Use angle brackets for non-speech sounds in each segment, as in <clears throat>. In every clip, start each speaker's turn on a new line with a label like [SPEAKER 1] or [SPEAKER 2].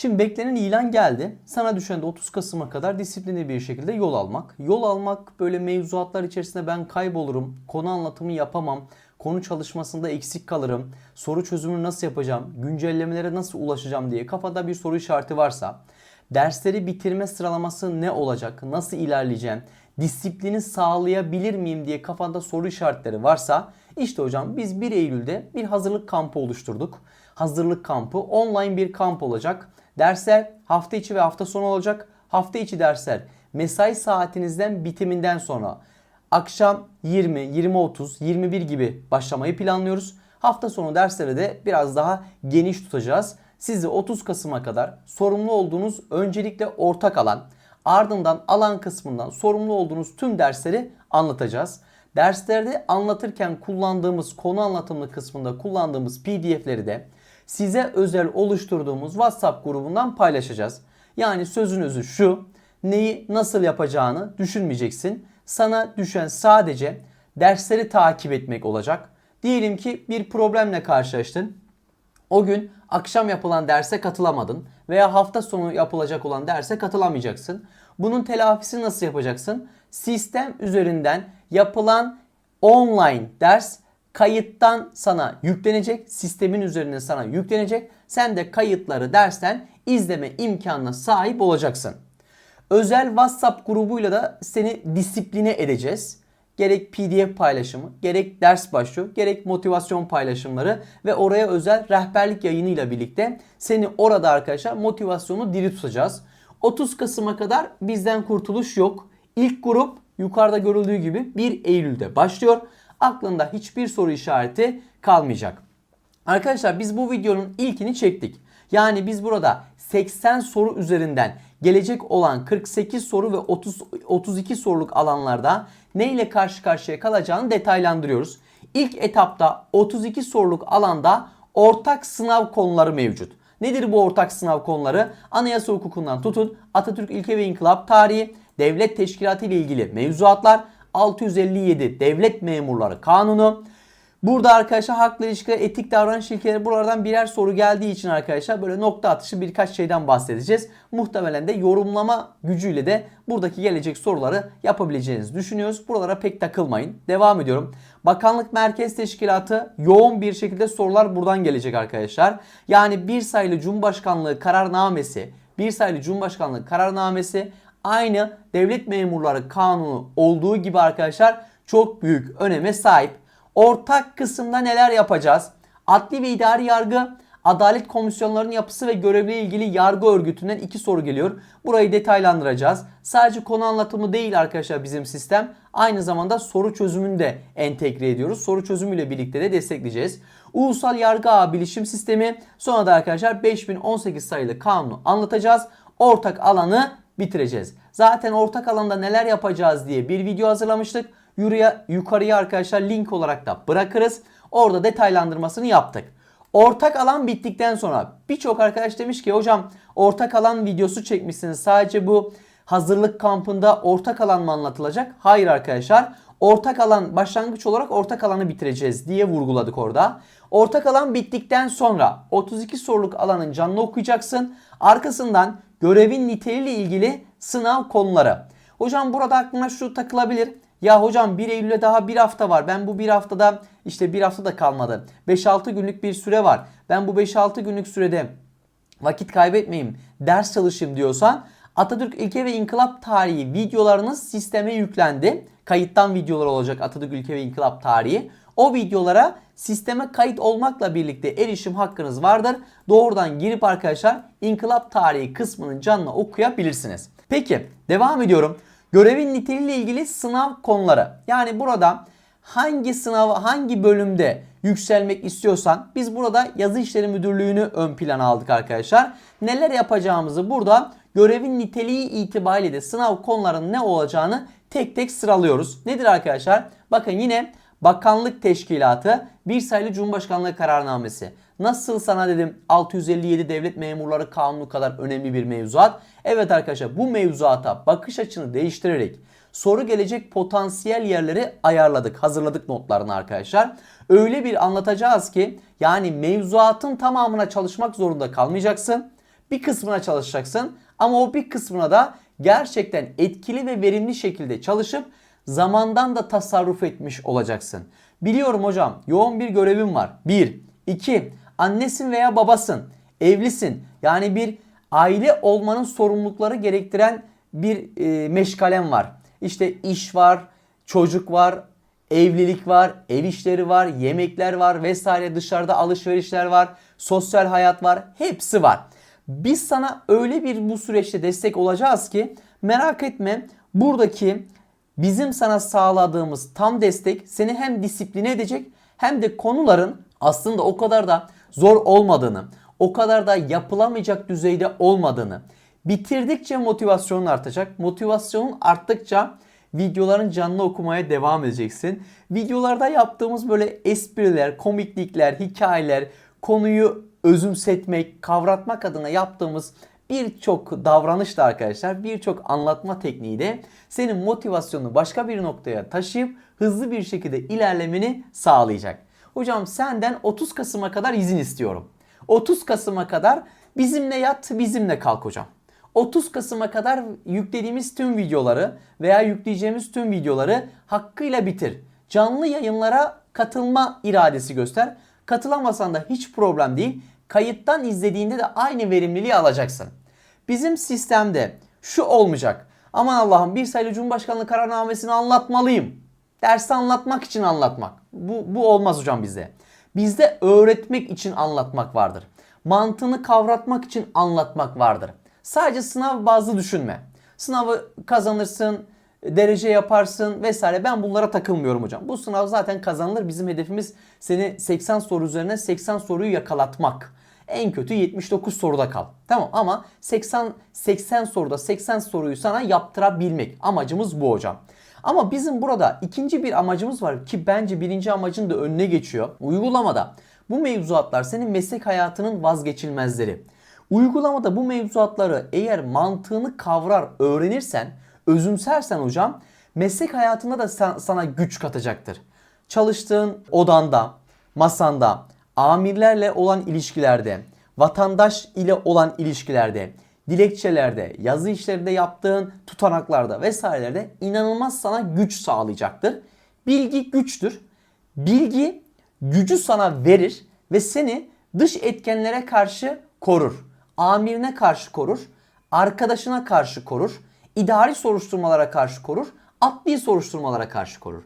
[SPEAKER 1] Şimdi beklenen ilan geldi. Sana düşen de 30 Kasım'a kadar disiplinli bir şekilde yol almak. Yol almak böyle mevzuatlar içerisinde ben kaybolurum, konu anlatımı yapamam, konu çalışmasında eksik kalırım, soru çözümünü nasıl yapacağım, güncellemelere nasıl ulaşacağım diye kafada bir soru işareti varsa, dersleri bitirme sıralaması ne olacak, nasıl ilerleyeceğim, disiplini sağlayabilir miyim diye kafanda soru işaretleri varsa işte hocam biz 1 Eylül'de bir hazırlık kampı oluşturduk. Hazırlık kampı online bir kamp olacak. Dersler hafta içi ve hafta sonu olacak. Hafta içi dersler mesai saatinizden bitiminden sonra akşam 20, 20, 30, 21 gibi başlamayı planlıyoruz. Hafta sonu dersleri de biraz daha geniş tutacağız. Sizi 30 Kasım'a kadar sorumlu olduğunuz öncelikle ortak alan, ardından alan kısmından sorumlu olduğunuz tüm dersleri anlatacağız. Derslerde anlatırken kullandığımız konu anlatımlı kısmında kullandığımız PDF'leri de size özel oluşturduğumuz WhatsApp grubundan paylaşacağız. Yani sözün özü şu. Neyi nasıl yapacağını düşünmeyeceksin. Sana düşen sadece dersleri takip etmek olacak. Diyelim ki bir problemle karşılaştın. O gün akşam yapılan derse katılamadın veya hafta sonu yapılacak olan derse katılamayacaksın. Bunun telafisini nasıl yapacaksın? Sistem üzerinden yapılan online ders kayıttan sana yüklenecek. Sistemin üzerine sana yüklenecek. Sen de kayıtları dersten izleme imkanına sahip olacaksın. Özel WhatsApp grubuyla da seni disipline edeceğiz. Gerek PDF paylaşımı, gerek ders başlığı, gerek motivasyon paylaşımları ve oraya özel rehberlik yayınıyla birlikte seni orada arkadaşlar motivasyonu diri tutacağız. 30 Kasım'a kadar bizden kurtuluş yok. İlk grup yukarıda görüldüğü gibi 1 Eylül'de başlıyor. Aklında hiçbir soru işareti kalmayacak. Arkadaşlar biz bu videonun ilkini çektik. Yani biz burada 80 soru üzerinden gelecek olan 48 soru ve 30 32 soruluk alanlarda ne ile karşı karşıya kalacağını detaylandırıyoruz. İlk etapta 32 soruluk alanda ortak sınav konuları mevcut. Nedir bu ortak sınav konuları? Anayasa hukukundan tutun Atatürk İlke ve İnkılap Tarihi, devlet teşkilatı ile ilgili mevzuatlar, 657 Devlet Memurları Kanunu. Burada arkadaşlar haklı ilişkiler, etik davranış ilkeleri buralardan birer soru geldiği için arkadaşlar böyle nokta atışı birkaç şeyden bahsedeceğiz. Muhtemelen de yorumlama gücüyle de buradaki gelecek soruları yapabileceğinizi düşünüyoruz. Buralara pek takılmayın. Devam ediyorum. Bakanlık Merkez Teşkilatı yoğun bir şekilde sorular buradan gelecek arkadaşlar. Yani bir sayılı Cumhurbaşkanlığı kararnamesi, bir sayılı Cumhurbaşkanlığı kararnamesi aynı devlet memurları kanunu olduğu gibi arkadaşlar çok büyük öneme sahip. Ortak kısımda neler yapacağız? Adli ve idari yargı, adalet komisyonlarının yapısı ve görevle ilgili yargı örgütünden iki soru geliyor. Burayı detaylandıracağız. Sadece konu anlatımı değil arkadaşlar bizim sistem. Aynı zamanda soru çözümünü de entegre ediyoruz. Soru çözümüyle birlikte de destekleyeceğiz. Ulusal Yargı Ağı Bilişim Sistemi. Sonra da arkadaşlar 5018 sayılı kanunu anlatacağız. Ortak alanı bitireceğiz. Zaten ortak alanda neler yapacağız diye bir video hazırlamıştık. Yukarıya, yukarıya arkadaşlar link olarak da bırakırız. Orada detaylandırmasını yaptık. Ortak alan bittikten sonra birçok arkadaş demiş ki hocam ortak alan videosu çekmişsiniz. Sadece bu hazırlık kampında ortak alan mı anlatılacak? Hayır arkadaşlar. Ortak alan başlangıç olarak ortak alanı bitireceğiz diye vurguladık orada. Ortak alan bittikten sonra 32 soruluk alanın canlı okuyacaksın. Arkasından görevin niteliğiyle ilgili sınav konuları. Hocam burada aklına şu takılabilir. Ya hocam 1 Eylül'e daha bir hafta var. Ben bu bir haftada işte bir hafta da kalmadı. 5-6 günlük bir süre var. Ben bu 5-6 günlük sürede vakit kaybetmeyeyim, ders çalışayım diyorsan Atatürk İlke ve İnkılap Tarihi videolarınız sisteme yüklendi. Kayıttan videolar olacak Atatürk İlke ve İnkılap Tarihi. O videolara sisteme kayıt olmakla birlikte erişim hakkınız vardır. Doğrudan girip arkadaşlar İnkılap Tarihi kısmının canlı okuyabilirsiniz. Peki devam ediyorum. Görevin niteliğiyle ilgili sınav konuları. Yani burada hangi sınava hangi bölümde yükselmek istiyorsan biz burada yazı işleri müdürlüğünü ön plana aldık arkadaşlar. Neler yapacağımızı burada görevin niteliği itibariyle de sınav konularının ne olacağını tek tek sıralıyoruz. Nedir arkadaşlar? Bakın yine Bakanlık Teşkilatı bir sayılı Cumhurbaşkanlığı kararnamesi. Nasıl sana dedim 657 devlet memurları kanunu kadar önemli bir mevzuat. Evet arkadaşlar bu mevzuata bakış açını değiştirerek soru gelecek potansiyel yerleri ayarladık. Hazırladık notlarını arkadaşlar. Öyle bir anlatacağız ki yani mevzuatın tamamına çalışmak zorunda kalmayacaksın. Bir kısmına çalışacaksın ama o bir kısmına da gerçekten etkili ve verimli şekilde çalışıp zamandan da tasarruf etmiş olacaksın. Biliyorum hocam yoğun bir görevim var. 1. 2. Annesin veya babasın. Evlisin. Yani bir aile olmanın sorumlulukları gerektiren bir e, meşgalen var. İşte iş var, çocuk var, evlilik var, ev işleri var, yemekler var vesaire dışarıda alışverişler var, sosyal hayat var. Hepsi var. Biz sana öyle bir bu süreçte destek olacağız ki merak etme buradaki bizim sana sağladığımız tam destek seni hem disipline edecek hem de konuların aslında o kadar da zor olmadığını, o kadar da yapılamayacak düzeyde olmadığını, bitirdikçe motivasyonun artacak. Motivasyonun arttıkça videoların canlı okumaya devam edeceksin. Videolarda yaptığımız böyle espriler, komiklikler, hikayeler, konuyu özümsetmek, kavratmak adına yaptığımız birçok davranış da arkadaşlar, birçok anlatma tekniği de senin motivasyonunu başka bir noktaya taşıyıp hızlı bir şekilde ilerlemeni sağlayacak. Hocam senden 30 Kasım'a kadar izin istiyorum. 30 Kasım'a kadar bizimle yat, bizimle kalk hocam. 30 Kasım'a kadar yüklediğimiz tüm videoları veya yükleyeceğimiz tüm videoları hakkıyla bitir. Canlı yayınlara katılma iradesi göster. Katılamasan da hiç problem değil. Kayıttan izlediğinde de aynı verimliliği alacaksın. Bizim sistemde şu olmayacak. Aman Allah'ım bir sayılı Cumhurbaşkanlığı kararnamesini anlatmalıyım. Dersi anlatmak için anlatmak. Bu, bu olmaz hocam bizde. Bizde öğretmek için anlatmak vardır. Mantığını kavratmak için anlatmak vardır. Sadece sınav bazlı düşünme. Sınavı kazanırsın, derece yaparsın vesaire. Ben bunlara takılmıyorum hocam. Bu sınav zaten kazanılır. Bizim hedefimiz seni 80 soru üzerine 80 soruyu yakalatmak. En kötü 79 soruda kal. Tamam ama 80 80 soruda 80 soruyu sana yaptırabilmek. Amacımız bu hocam. Ama bizim burada ikinci bir amacımız var ki bence birinci amacın da önüne geçiyor. Uygulamada bu mevzuatlar senin meslek hayatının vazgeçilmezleri. Uygulamada bu mevzuatları eğer mantığını kavrar, öğrenirsen, özümsersen hocam meslek hayatında da sana güç katacaktır. Çalıştığın odanda, masanda, amirlerle olan ilişkilerde, vatandaş ile olan ilişkilerde, dilekçelerde, yazı işlerinde yaptığın tutanaklarda vesairelerde inanılmaz sana güç sağlayacaktır. Bilgi güçtür. Bilgi gücü sana verir ve seni dış etkenlere karşı korur. Amirine karşı korur, arkadaşına karşı korur, idari soruşturmalara karşı korur, adli soruşturmalara karşı korur.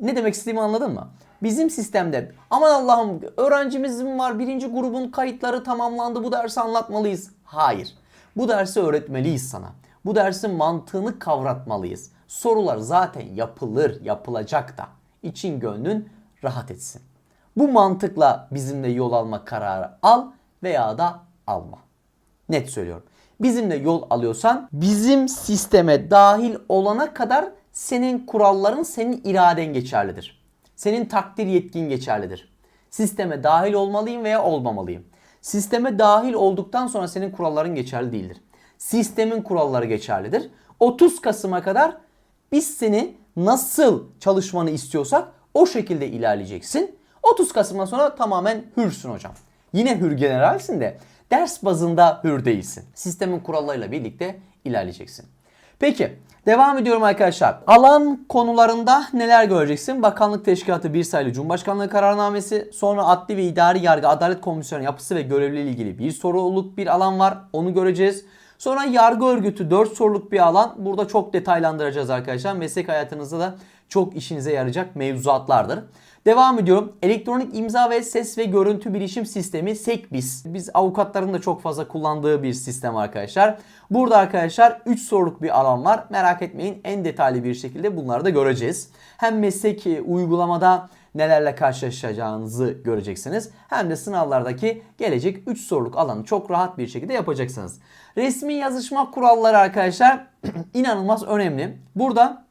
[SPEAKER 1] Ne demek istediğimi anladın mı? Bizim sistemde aman Allah'ım öğrencimiz mi var birinci grubun kayıtları tamamlandı bu dersi anlatmalıyız. Hayır. Bu dersi öğretmeliyiz sana. Bu dersin mantığını kavratmalıyız. Sorular zaten yapılır, yapılacak da. İçin gönlün rahat etsin. Bu mantıkla bizimle yol alma kararı al veya da alma. Net söylüyorum. Bizimle yol alıyorsan bizim sisteme dahil olana kadar senin kuralların, senin iraden geçerlidir. Senin takdir yetkin geçerlidir. Sisteme dahil olmalıyım veya olmamalıyım. Sisteme dahil olduktan sonra senin kuralların geçerli değildir. Sistemin kuralları geçerlidir. 30 Kasım'a kadar biz seni nasıl çalışmanı istiyorsak o şekilde ilerleyeceksin. 30 Kasım'dan sonra tamamen hürsün hocam. Yine hür generalsin de ders bazında hür değilsin. Sistemin kurallarıyla birlikte ilerleyeceksin. Peki devam ediyorum arkadaşlar. Alan konularında neler göreceksin? Bakanlık Teşkilatı bir sayılı Cumhurbaşkanlığı kararnamesi, sonra adli ve idari yargı adalet komisyonu yapısı ve görevliliği ilgili bir soruluk bir alan var. Onu göreceğiz. Sonra yargı örgütü 4 soruluk bir alan. Burada çok detaylandıracağız arkadaşlar. Meslek hayatınızda da çok işinize yarayacak mevzuatlardır. Devam ediyorum. Elektronik imza ve ses ve görüntü bilişim sistemi SECBIS. Biz avukatların da çok fazla kullandığı bir sistem arkadaşlar. Burada arkadaşlar 3 soruluk bir alan var. Merak etmeyin en detaylı bir şekilde bunları da göreceğiz. Hem meslek e, uygulamada nelerle karşılaşacağınızı göreceksiniz. Hem de sınavlardaki gelecek 3 soruluk alanı çok rahat bir şekilde yapacaksınız. Resmi yazışma kuralları arkadaşlar <clears throat> inanılmaz önemli. Burada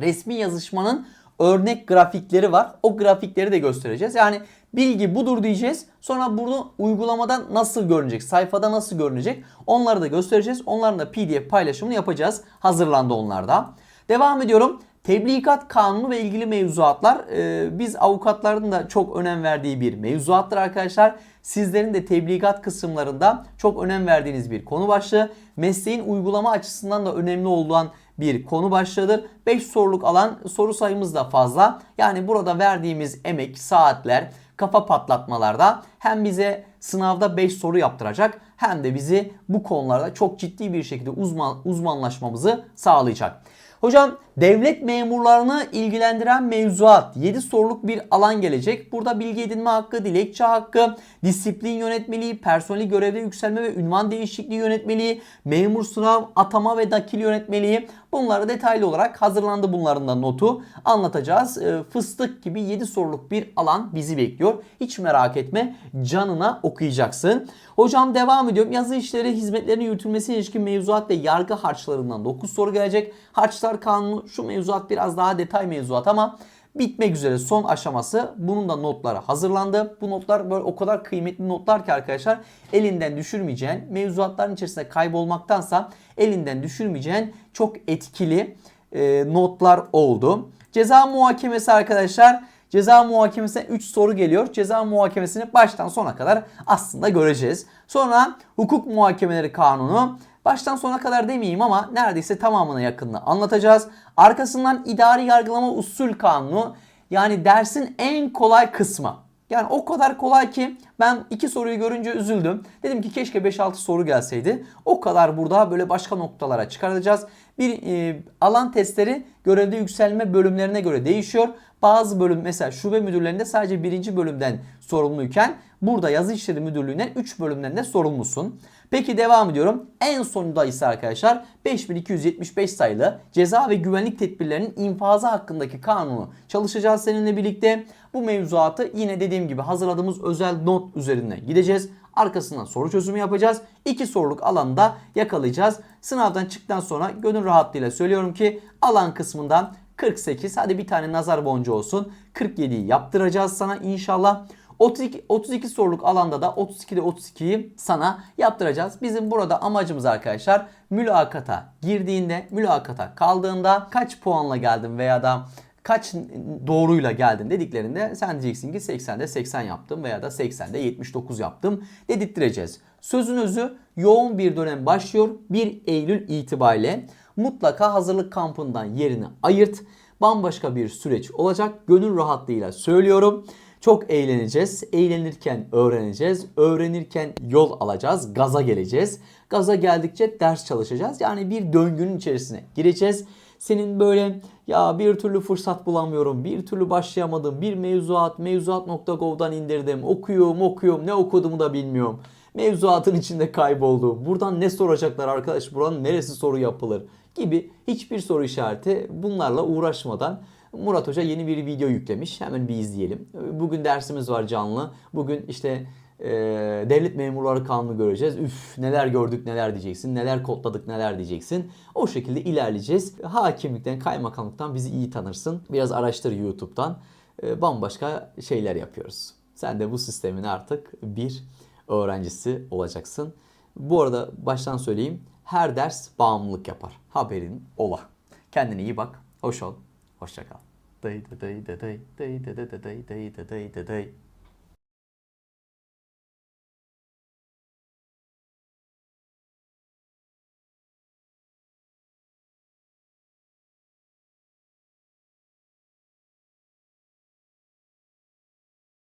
[SPEAKER 1] resmi yazışmanın örnek grafikleri var. O grafikleri de göstereceğiz. Yani bilgi budur diyeceğiz. Sonra bunu uygulamada nasıl görünecek, sayfada nasıl görünecek onları da göstereceğiz. Onların da PDF paylaşımını yapacağız. Hazırlandı onlar da. Devam ediyorum. Tebligat kanunu ve ilgili mevzuatlar e, biz avukatların da çok önem verdiği bir mevzuattır arkadaşlar. Sizlerin de tebligat kısımlarında çok önem verdiğiniz bir konu başlığı. Mesleğin uygulama açısından da önemli olan bir konu başlığıdır. 5 soruluk alan soru sayımız da fazla. Yani burada verdiğimiz emek, saatler, kafa patlatmalarda hem bize sınavda 5 soru yaptıracak hem de bizi bu konularda çok ciddi bir şekilde uzman, uzmanlaşmamızı sağlayacak. Hocam devlet memurlarını ilgilendiren mevzuat 7 soruluk bir alan gelecek. Burada bilgi edinme hakkı, dilekçe hakkı, disiplin yönetmeliği, personeli görevde yükselme ve ünvan değişikliği yönetmeliği, memur sınav, atama ve nakil yönetmeliği bunları detaylı olarak hazırlandı bunların da notu anlatacağız. Ee, Fıstık gibi 7 soruluk bir alan bizi bekliyor. Hiç merak etme canına okuyacaksın. Hocam devam ediyorum. Yazı işleri hizmetlerinin yürütülmesine ilişkin mevzuat ve yargı harçlarından 9 soru gelecek. Harçlar kanunu şu mevzuat biraz daha detay mevzuat ama bitmek üzere son aşaması. Bunun da notları hazırlandı. Bu notlar böyle o kadar kıymetli notlar ki arkadaşlar elinden düşürmeyeceğin mevzuatların içerisinde kaybolmaktansa elinden düşürmeyeceğin çok etkili e, notlar oldu. Ceza muhakemesi arkadaşlar Ceza muhakemesine 3 soru geliyor. Ceza muhakemesini baştan sona kadar aslında göreceğiz. Sonra hukuk muhakemeleri kanunu baştan sona kadar demeyeyim ama neredeyse tamamına yakınını anlatacağız. Arkasından idari yargılama usul kanunu yani dersin en kolay kısmı. Yani o kadar kolay ki ben iki soruyu görünce üzüldüm. Dedim ki keşke 5-6 soru gelseydi. O kadar burada böyle başka noktalara çıkaracağız. Bir e, alan testleri görevde yükselme bölümlerine göre değişiyor. Bazı bölüm mesela şube müdürlerinde sadece birinci bölümden sorumluyken burada yazı işleri müdürlüğünden 3 bölümden de sorumlusun. Peki devam ediyorum. En sonunda ise arkadaşlar 5275 sayılı ceza ve güvenlik tedbirlerinin infazı hakkındaki kanunu çalışacağız seninle birlikte. Bu mevzuatı yine dediğim gibi hazırladığımız özel not üzerinden gideceğiz. Arkasından soru çözümü yapacağız. İki soruluk alanda yakalayacağız. Sınavdan çıktıktan sonra gönül rahatlığıyla söylüyorum ki alan kısmından 48 hadi bir tane nazar boncuğu olsun. 47'yi yaptıracağız sana inşallah. 32, 32 soruluk alanda da 32'de 32'yi sana yaptıracağız. Bizim burada amacımız arkadaşlar mülakata girdiğinde, mülakata kaldığında kaç puanla geldin veya da kaç doğruyla geldin dediklerinde sen diyeceksin ki 80'de 80 yaptım veya da 80'de 79 yaptım dedirttireceğiz. Sözün özü yoğun bir dönem başlıyor 1 Eylül itibariyle. Mutlaka hazırlık kampından yerini ayırt. Bambaşka bir süreç olacak. Gönül rahatlığıyla söylüyorum. Çok eğleneceğiz. Eğlenirken öğreneceğiz. Öğrenirken yol alacağız. Gaza geleceğiz. Gaza geldikçe ders çalışacağız. Yani bir döngünün içerisine gireceğiz. Senin böyle ya bir türlü fırsat bulamıyorum, bir türlü başlayamadım, bir mevzuat, mevzuat.gov'dan indirdim, okuyorum, okuyorum, ne okuduğumu da bilmiyorum. Mevzuatın içinde kayboldum. Buradan ne soracaklar arkadaş, buranın neresi soru yapılır gibi hiçbir soru işareti bunlarla uğraşmadan Murat Hoca yeni bir video yüklemiş. Hemen bir izleyelim. Bugün dersimiz var canlı. Bugün işte e, devlet memurları kanunu göreceğiz. Üf neler gördük neler diyeceksin. Neler kodladık neler diyeceksin. O şekilde ilerleyeceğiz. Hakimlikten, kaymakamlıktan bizi iyi tanırsın. Biraz araştır YouTube'dan. E, bambaşka şeyler yapıyoruz. Sen de bu sistemin artık bir öğrencisi olacaksın. Bu arada baştan söyleyeyim. Her ders bağımlılık yapar. Haberin ola. Kendine iyi bak. Hoş ol. Hoşça kal. Day day day day day day day day day day day day day.